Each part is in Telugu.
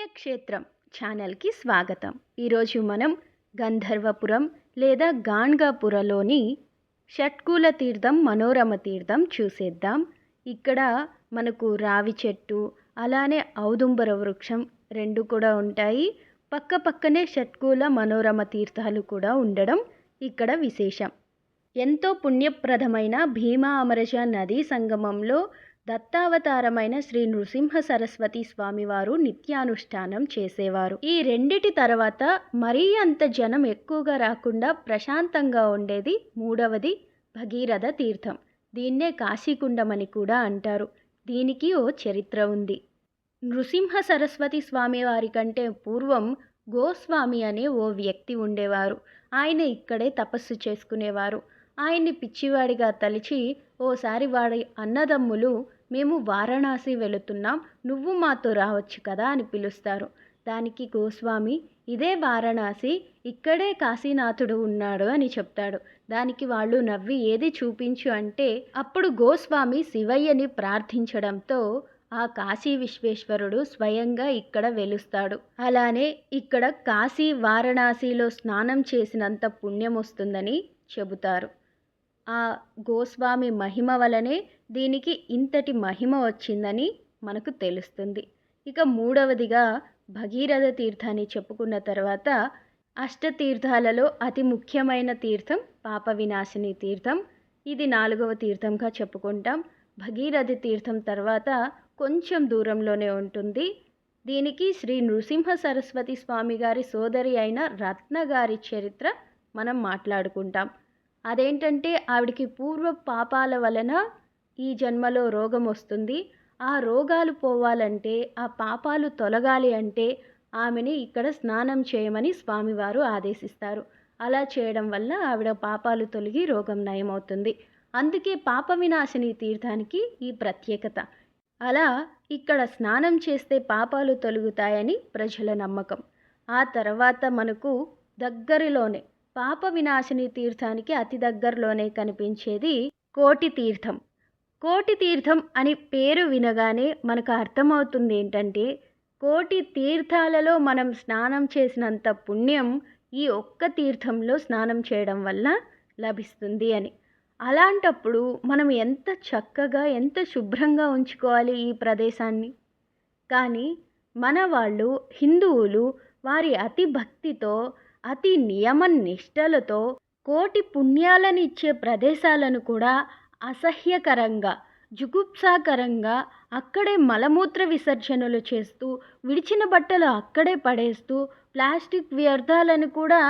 పుణ్యక్షేత్రం ఛానల్కి స్వాగతం. ఈరోజు మనం గంధర్వపురం లేదా గాణ్గాపురలోని షట్కూల తీర్థం మనోరమ తీర్థం చూసేద్దాం. ఇక్కడ మనకు రావి చెట్టు అలానే ఔదుంబర వృక్షం రెండు కూడా ఉంటాయి. పక్క పక్కనే షట్కూల మనోరమ తీర్థాలు కూడా ఉండడం ఇక్కడ విశేషం. ఎంతో పుణ్యప్రదమైన భీమా అమరజ నదీ సంగమంలో దత్తావతారమైన శ్రీ నృసింహ సరస్వతి స్వామివారు నిత్యానుష్ఠానం చేసేవారు. ఈ రెండిటి తర్వాత మరీ అంత జనం ఎక్కువగా రాకుండా ప్రశాంతంగా ఉండేది మూడవది భగీరథ తీర్థం. దీన్నే కాశీకుండమని కూడా అంటారు. దీనికి ఓ చరిత్ర ఉంది. నృసింహ సరస్వతి స్వామివారి కంటే పూర్వం గోస్వామి అనే ఓ వ్యక్తి ఉండేవారు. ఆయన ఇక్కడే తపస్సు చేసుకునేవారు. ఆయన్ని పిచ్చివాడిగా తలిచి ఓసారి వాడి అన్నదమ్ములు మేము వారణాసి వెళుతున్నాం నువ్వు మాతో రావచ్చు కదా అని పిలుస్తారు. దానికి గోస్వామి ఇదే వారణాసి ఇక్కడే కాశీనాథుడు ఉన్నాడు అని చెప్తాడు. దానికి వాళ్ళు నవ్వి ఏది చూపించు అంటే అప్పుడు గోస్వామి శివయ్యని ప్రార్థించడంతో ఆ కాశీ విశ్వేశ్వరుడు స్వయంగా ఇక్కడ వెలుస్తాడు. అలానే ఇక్కడ కాశీ వారణాసిలో స్నానం చేసినంత పుణ్యం వస్తుందని చెబుతారు. ఆ గోస్వామి మహిమ వలనే దీనికి ఇంతటి మహిమ వచ్చిందని మనకు తెలుస్తుంది. ఇక మూడవదిగా భగీరథ తీర్థాన్ని చెప్పుకున్న తర్వాత అష్టతీర్థాలలో అతి ముఖ్యమైన తీర్థం పాప వినాశిని తీర్థం. ఇది నాలుగవ తీర్థంగా చెప్పుకుంటాం. భగీరథ తీర్థం తర్వాత కొంచెం దూరంలోనే ఉంటుంది. దీనికి శ్రీ నృసింహ సరస్వతి స్వామి గారి సోదరి అయిన రత్న గారి చరిత్ర మనం మాట్లాడుకుంటాం. అదేంటంటే ఆవిడికి పూర్వ పాపాల వలన ఈ జన్మలో రోగం వస్తుంది. ఆ రోగాలు పోవాలంటే ఆ పాపాలు తొలగాలి అంటే ఆమెని ఇక్కడ స్నానం చేయమని స్వామివారు ఆదేశిస్తారు. అలా చేయడం వల్ల ఆవిడ పాపాలు తొలగి రోగం నయమవుతుంది. అందుకే పాప వినాశిని తీర్థానికి ఈ ప్రత్యేకత. అలా ఇక్కడ స్నానం చేస్తే పాపాలు తొలుగుతాయని ప్రజల నమ్మకం. ఆ తర్వాత మనకు దగ్గరలోనే పాప వినాశిని తీర్థానికి అతి దగ్గరలోనే కనిపించేది కోటి తీర్థం. కోటి తీర్థం అని పేరు వినగానే మనకు అర్థమవుతుంది ఏంటంటే కోటి తీర్థాలలో మనం స్నానం చేసినంత పుణ్యం ఈ ఒక్క తీర్థంలో స్నానం చేయడం వల్ల లభిస్తుంది అని. అలాంటప్పుడు మనం ఎంత చక్కగా ఎంత శుభ్రంగా ఉంచుకోవాలి ఈ ప్రదేశాన్ని? కానీ మన వాళ్ళు హిందువులు వారి అతి భక్తితో అతి నియమ నిష్టలతో కోటి పుణ్యాలను ఇచ్చే ప్రదేశాలను కూడా అసహ్యకరంగా జుగుప్సాకరంగా అక్కడే మలమూత్ర విసర్జనలు చేస్తూ విడిచిన బట్టలు అక్కడే పడేస్తూ ప్లాస్టిక్ వ్యర్థాలను కూడా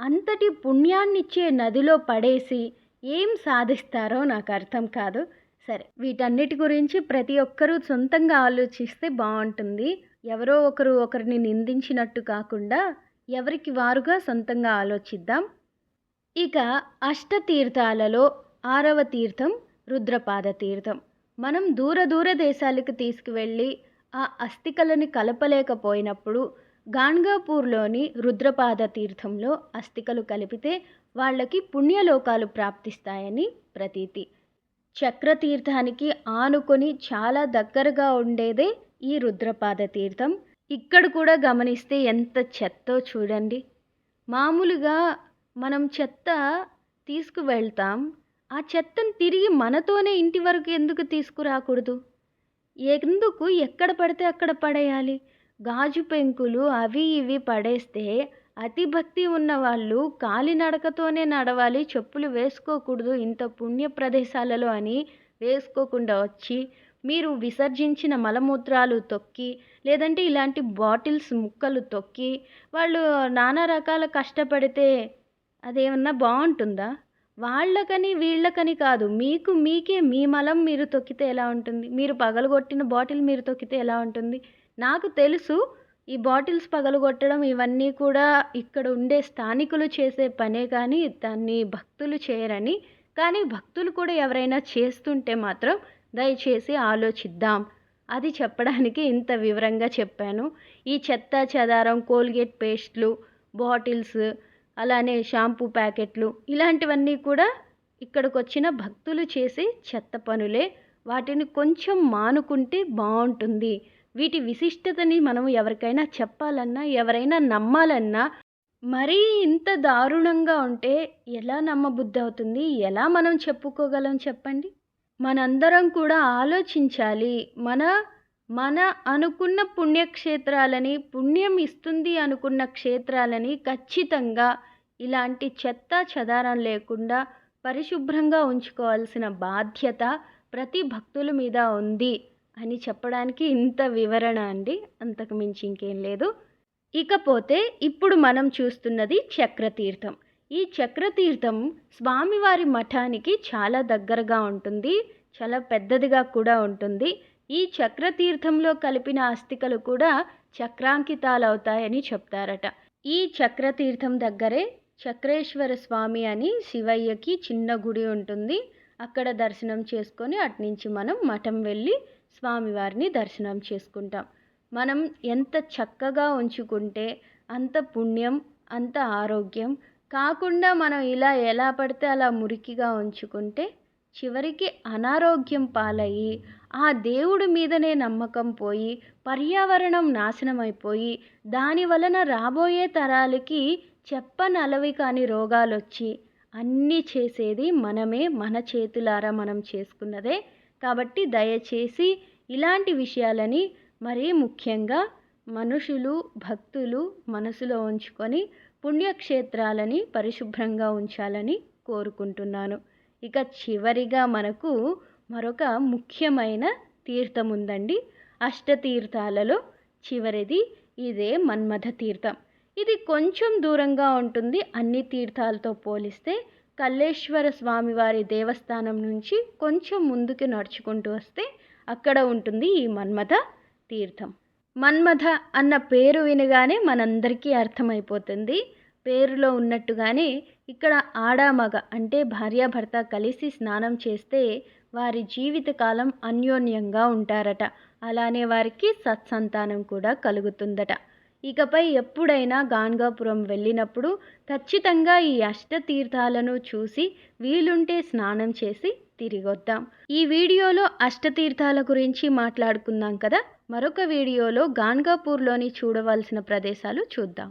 అంతటి పుణ్యాన్నిచ్చే నదిలో పడేసి ఏం సాధిస్తారో నాకు అర్థం కాదు. సరే వీటన్నిటి గురించి ప్రతి ఒక్కరూ సొంతంగా ఆలోచిస్తే బాగుంటుంది. ఎవరో ఒకరు ఒకరిని నిందించినట్టు కాకుండా ఎవరికి వారుగా సొంతంగా ఆలోచిద్దాం? ఇక అష్టతీర్థాలలో ఆరవ తీర్థం రుద్రపాద తీర్థం. మనం దూర దూర దేశాలకు తీసుకువెళ్ళి ఆ అస్థికలను కలపలేకపోయినప్పుడు గాన్గాపూర్లోని రుద్రపాద తీర్థంలో అస్థికలు కలిపితే వాళ్ళకి పుణ్యలోకాలు ప్రాప్తిస్తాయని ప్రతీతి. చక్రతీర్థానికి ఆనుకొని చాలా దగ్గరగా ఉండేదే ఈ రుద్రపాద తీర్థం. ఇక్కడ కూడా గమనిస్తే ఎంత చెత్తో చూడండి. మామూలుగా మనం చెత్త తీసుకువెళ్తాం. ఆ చెత్తను తిరిగి మనతోనే ఇంటి వరకు ఎందుకు తీసుకురాకూడదు? ఎందుకు ఎక్కడ పడితే అక్కడ పడేయాలి? గాజు పెంకులు అవి ఇవి పడేస్తే అతి భక్తి ఉన్న వాళ్ళు కాలినడకతోనే నడవాలి చెప్పులు వేసుకోకూడదు ఇంత పుణ్య ప్రదేశాలలో అని వేసుకోకుండా వచ్చి మీరు విసర్జించిన మలమూత్రాలు తొక్కి లేదంటే ఇలాంటి బాటిల్స్ ముక్కలు తొక్కి వాళ్ళు నానా రకాల కష్టపడితే అదేమన్నా బాగుంటుందా? వాళ్ళకని వీళ్ళకని కాదు. మీకు మీకే మీ మలం మీరు తొక్కితే ఎలా ఉంటుంది? మీరు పగలగొట్టిన బాటిల్ మీరు తొక్కితే ఎలా ఉంటుంది? నాకు తెలుసు ఈ బాటిల్స్ పగలగొట్టడం ఇవన్నీ కూడా ఇక్కడ ఉండే స్థానికులు చేసే పనే కానీ దాన్ని భక్తులు చేయరని. కానీ భక్తులు కూడా ఎవరైనా చేస్తుంటే మాత్రం దయచేసి ఆలోచిద్దాం. అది చెప్పడానికి ఇంత వివరంగా చెప్పాను. ఈ చెత్త చెదారం కోల్గేట్ పేస్ట్లు బాటిల్స్ అలానే షాంపూ ప్యాకెట్లు ఇలాంటివన్నీ కూడా ఇక్కడికి వచ్చిన భక్తులు చేసే చెత్త పనులే. వాటిని కొంచెం మానుకుంటే బాగుంటుంది వీటి విశిష్టతని మనం ఎవరికైనా చెప్పాలన్నా ఎవరైనా నమ్మాలన్నా మరీ ఇంత దారుణంగా ఉంటే ఎలా నమ్మబుద్ధి అవుతుంది ఎలా మనం చెప్పుకోగలం చెప్పండి? మనందరం కూడా ఆలోచించాలి. మన మన అనుకున్న పుణ్యక్షేత్రాలని పుణ్యం ఇస్తుంది అనుకున్న క్షేత్రాలని ఖచ్చితంగా ఇలాంటి చెత్త చెదారం లేకుండా పరిశుభ్రంగా ఉంచుకోవాల్సిన బాధ్యత ప్రతి భక్తుల మీద ఉంది అని చెప్పడానికి ఇంత వివరణ అండి. అంతకు మించి ఇంకేం లేదు. ఇకపోతే ఇప్పుడు మనం చూస్తున్నది చక్రతీర్థం. ఈ చక్రతీర్థం స్వామివారి మఠానికి చాలా దగ్గరగా ఉంటుంది చాలా పెద్దదిగా కూడా ఉంటుంది. ఈ చక్రతీర్థంలో కలిపిన అస్థికలు కూడా చక్రాంకితాలు అవుతాయని చెప్తారట. ఈ చక్రతీర్థం దగ్గరే చక్రేశ్వర స్వామి అని శివయ్యకి చిన్న గుడి ఉంటుంది. అక్కడ దర్శనం చేసుకొని అట్నుంచి మనం మఠం వెళ్ళి స్వామివారిని దర్శనం చేసుకుంటాం. మనం ఎంత చక్కగా ఉంచుకుంటే అంత పుణ్యం అంత ఆరోగ్యం కాకుండా మనం ఇలా ఎలా పడితే అలా మురికిగా ఉంచుకుంటే చివరికి అనారోగ్యం పాలయ్యి ఆ దేవుడి మీదనే నమ్మకం పోయి పర్యావరణం నాశనం అయిపోయి దాని వలన రాబోయే తరాలకి చెప్పనలవి కాని రోగాలు వచ్చి అన్నీ చేసేది మనమే మన చేతులారా మనం చేసుకున్నదే. కాబట్టి దయచేసి ఇలాంటి విషయాలని మరీ ముఖ్యంగా మనుషులు భక్తులు మనసులో ఉంచుకొని పుణ్యక్షేత్రాలని పరిశుభ్రంగా ఉంచాలని కోరుకుంటున్నాను. ఇక చివరిగా మనకు మరొక ముఖ్యమైన తీర్థం ఉందండి అష్టతీర్థాలలో చివరిది ఇదే మన్మథ తీర్థం. ఇది కొంచెం దూరంగా ఉంటుంది. అన్ని తీర్థాలతో పోలిస్తే కల్లేశ్వర స్వామివారి దేవస్థానం నుంచి కొంచెం ముందుకు నడుచుకుంటూ వస్తే అక్కడ ఉంటుంది ఈ మన్మథ తీర్థం. మన్మథ అన్న పేరు వినగానే మనందరికీ అర్థమైపోతుంది. పేరులో ఉన్నట్టుగానే ఇక్కడ ఆడామగ అంటే భార్యాభర్త కలిసి స్నానం చేస్తే వారి జీవితకాలం అన్యోన్యంగా ఉంటారట. అలానే వారికి సత్సంతానం కూడా కలుగుతుందట. ఇకపై ఎప్పుడైనా గాన్గాపురం వెళ్ళినప్పుడు ఖచ్చితంగా ఈ అష్టతీర్థాలను చూసి వీలుంటే స్నానం చేసి తిరిగొద్దాం. ఈ వీడియోలో అష్టతీర్థాల గురించి మాట్లాడుకుందాం కదా. మరొక వీడియోలో గాన్గాపూర్లోని చూడవలసిన ప్రదేశాలు చూద్దాం.